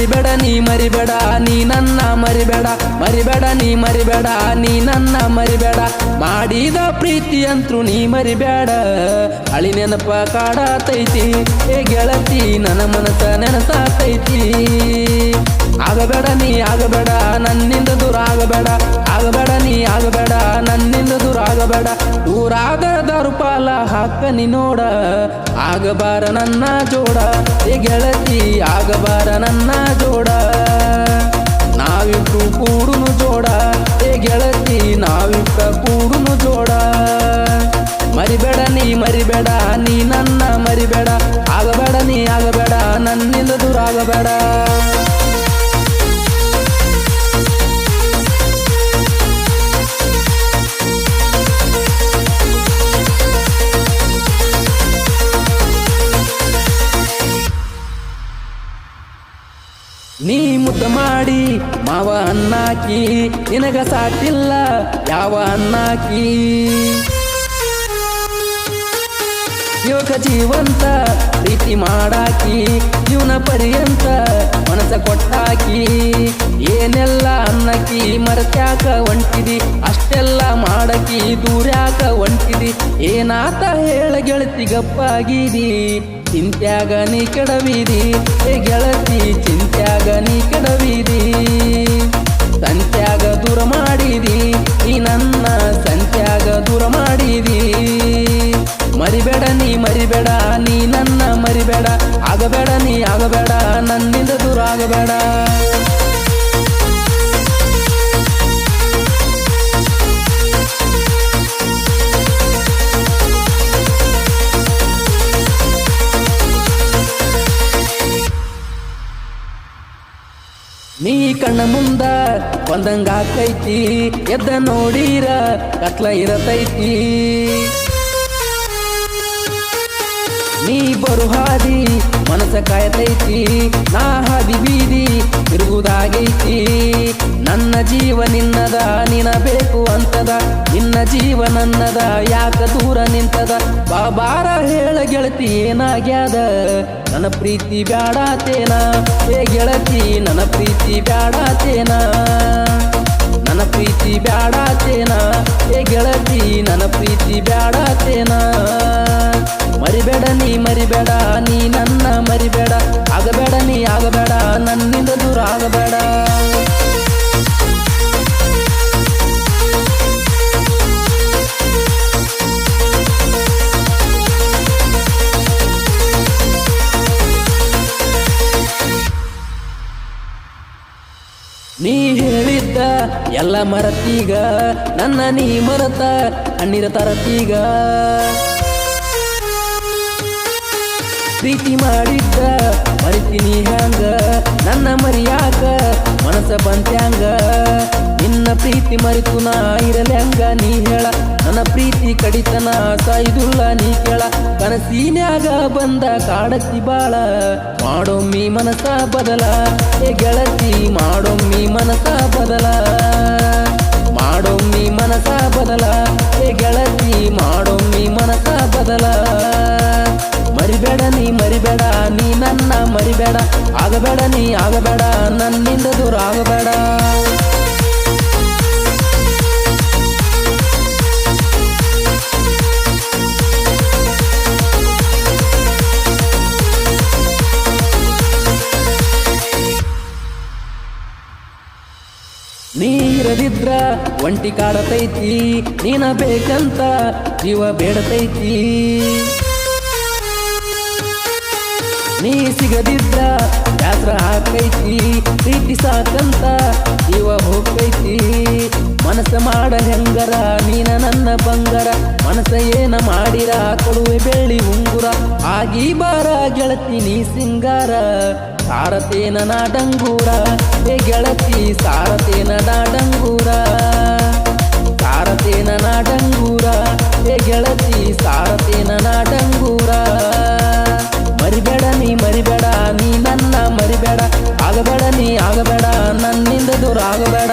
ಮರಿಬೇಡ, ನೀ ಮರಿಬೇಡ, ನೀ ನನ್ನ ಮರಿಬೇಡ. ಮರಿಬೇಡ, ನೀ ಮರಿಬೇಡ, ನೀ ನನ್ನ ಮರಿಬೇಡ. ಮಾಡಿದ ಪ್ರೀತಿ ಅಂತ್ರು ನೀ ಮರಿಬೇಡ. ಅಳಿ ನೆನಪ ಕಾಡತೈತಿ, ಏ ಗೆಳತಿ, ನನ್ನ ಮನಸ್ಸ ನೆನಸಾತೈತಿ. ಆಗಬೇಡ ನೀ ಆಗಬೇಡ, ನನ್ನಿಂದ ದೂರ ಆಗಬೇಡ. ಆಗಬೇಡ ನೀ ಆಗಬೇಡ, ನನ್ನಿಂದ ದೂರ ಆಗಬೇಡ. ದೂರಾದ ದರುಪಾಲ ಹಾಕ ನೀ ನೋಡ, ಆಗಬಾರ ನನ್ನ ಜೋಡ. ಏ ಗೆಳತಿ, ಆಗಬಾರ ನನ್ನ ಜೋಡ. ನಾವಿಬ್ರು ಕೂಡುನು ಜೋಡ. ಏ ಗೆಳತಿ, ನಾವಿಬ್ರ ಕೂಡುನು ಜೋಡ. ಮರಿಬೇಡ ನೀ ಮರಿಬೇಡ, ನೀ ನನ್ನ ಮರಿಬೇಡ. ಆಗಬೇಡ ನೀ ಆಗಬೇಡ, ನನ್ನಿಂದ ದೂರ ಆಗಬೇಡ. ಮುದ್ದ ಮಾಡಿ ಮಾವ ಅನ್ನಾಕಿ ನಿನಗ ಸಾಟಿಲ್ಲ ಯಾವ ಅನ್ನಾಕಿ? ಯೋಗ ಜೀವಂತ ಪ್ರೀತಿ ಮಾಡಾಕಿ ಜೀವನ ಪರ್ಯಂತ ಕೊಟ್ಟಾಕಿ, ಏನೆಲ್ಲ ಅನ್ನಕಿ, ಮರತ್ಯಾಕ ಹೊಂಟಿದಿ, ಅಷ್ಟೆಲ್ಲ ಮಾಡಕಿ, ದೂರ್ಯಾಕ ಹೊಂಟಿದಿ, ಏನಾತ ಹೇಳ ಗೆಳತಿ ಗಪ್ಪಾಗಿದಿ, ಚಿಂತ್ಯಾಗ ನೀ ಕೆಡವಿದಿ, ಏ ಗೆಳತಿ, ಚಿಂತ್ಯಾಗ ನೀ ಕೆಡವಿದಿ, ಸಂತ್ಯಾಗ ದೂರ ಮಾಡಿದಿ, ನೀ ನನ್ನ ಸಂತ್ಯಾಗ ದೂರ ಮಾಡಿದಿ, ಮರಿಬೇಡ ನೀ ಮರಿಬೇಡ, ನೀ ನನ್ನ ಮರಿಬೇಡ ಆಗಬೇಡ ನೀ ಆಗಬೇಡ ನನ್ನಿಂದ ದೂರ ಆಗಬೇಡ. ನೀ ಕಣ್ಣ ಮುಂದ ಒಂದಂಗ ಎದ್ದ ನೋಡಿರ ಕತ್ಲ ಇರತೈತಿ. ನೀ ಬರು ಹಾದಿ, ಮನಸ ಕಾಯತೈತಿ, ನಾ ಹಾದಿ ಬೀದಿ, ತಿರುಗುದಾಗೈತಿ. ನನ್ನ ಜೀವ ನಿನ್ನದ, ನಿನ ಬೇಕು ಅಂತದ. ನಿನ್ನ ಜೀವ ನನ್ನದ, ಯಾಕ ದೂರ ನಿಂತದ. ಬಾಬಾರ ಹೇಳ ಗೆಳತಿ, ಏನಾಗ್ಯಾದ? ನನ್ನ ಪ್ರೀತಿ ಬ್ಯಾಡಾತೇನ ಹೇ ಗೆಳತಿ, ನನ್ನ ಪ್ರೀತಿ ಬ್ಯಾಡಾತೇನ ನನ್ನ ಪ್ರೀತಿ ಬ್ಯಾಡಾತೇನ ಹೇ ಗೆಳತಿ, ನನ್ನ ಪ್ರೀತಿ ಬ್ಯಾಡಾತೇನ ಮರಿಬೇಡ ನೀ ಮರಿಬೇಡ, ನೀ ನನ್ನ ಮರಿಬೇಡ. ಆಗಬೇಡ ನೀ ಆಗಬೇಡ, ನನ್ನಿಂದ ದೂರ ಆಗಬೇಡ. ನೀ ಹೇಳಿದ್ದ ಎಲ್ಲ ಮರತೀಗ, ನನ್ನ ನೀ ಮರತ, ಅಣ್ಣಿರ ತರತೀಗ. ಪ್ರೀತಿ ಮಾಡಿದ್ದ ಮರಿತೀನಿ ಹ್ಯಾಂಗ? ನನ್ನ ಮರಿಯಾಕ ಮನಸ ಬಂತ್ಯಾಂಗ ನಿನ್ನ ಪ್ರೀತಿ ಮರಿತು ನಾ ಇರಲ್ಯಾಂಗ ನೀ ಹೇಳ, ನನ್ನ ಪ್ರೀತಿ ಕಡಿತನ ಸಾಯ್ದುಲ್ಲ ನೀ ಕೇಳ. ಕನಸಿನ್ಯಾಗ ಬಂದ ಕಾಡತಿ ಬಾಳ, ಮಾಡೊಮ್ಮಿ ಮನಸ ಬದಲ. ಏ ಗೆಳತಿ, ಮಾಡೊಮ್ಮಿ ಮನಸ ಬದಲ. ಮಾಡೊಮ್ಮಿ ಮನಸ ಬದಲ. ಏ ಗೆಳತಿ, ಮಾಡೊಮ್ಮಿ ಮನಸ ಬದಲ. ಮರಿಬೇಡ ನೀ ಮರಿಬೇಡ, ನೀ ನನ್ನ ಮರಿಬೇಡ. ಆಗಬೇಡ, ನೀ ಆಗಬೇಡ, ನನ್ನಿಂದ ದೂರ ಆಗಬೇಡ. ನೀರದಿದ್ರ ಒಂಟಿ ಕಾಡತೈತಿ, ನೀನ ಬೇಕಂತ, ಜೀವ ಬೇಡತೈತಿ. ನೀ ಸಿಗದಿದ್ರ ಬ್ಯಾಸ್ರ ಹಾಕೈತಿ, ಪ್ರೀತಿ ಸಾಕಂತ ಜೀವ ಹೋಗೈತಿ. ಮನಸ್ಸ ಮಾಡ ಹೆಂಗರ, ನೀನ ನನ್ನ ಬಂಗರ. ಮನಸ್ಸ ಏನ ಮಾಡಿರ, ಕೊಡುವೆ ಬೆಳ್ಳಿ ಉಂಗುರ. ಆಗಿ ಬಾರ ಗೆಳತಿ ನೀ ಸಿಂಗಾರ, ಸಾರತೇನ ನಾಡಂಗೂರ. ಏ ಗೆಳತಿ, ಸಾರತೇನ ನಾಡಂಗೂರ. ಆಗಬೇಡ ನನ್ನಿಂದ ದೂರ ಆಗಬೇಡ.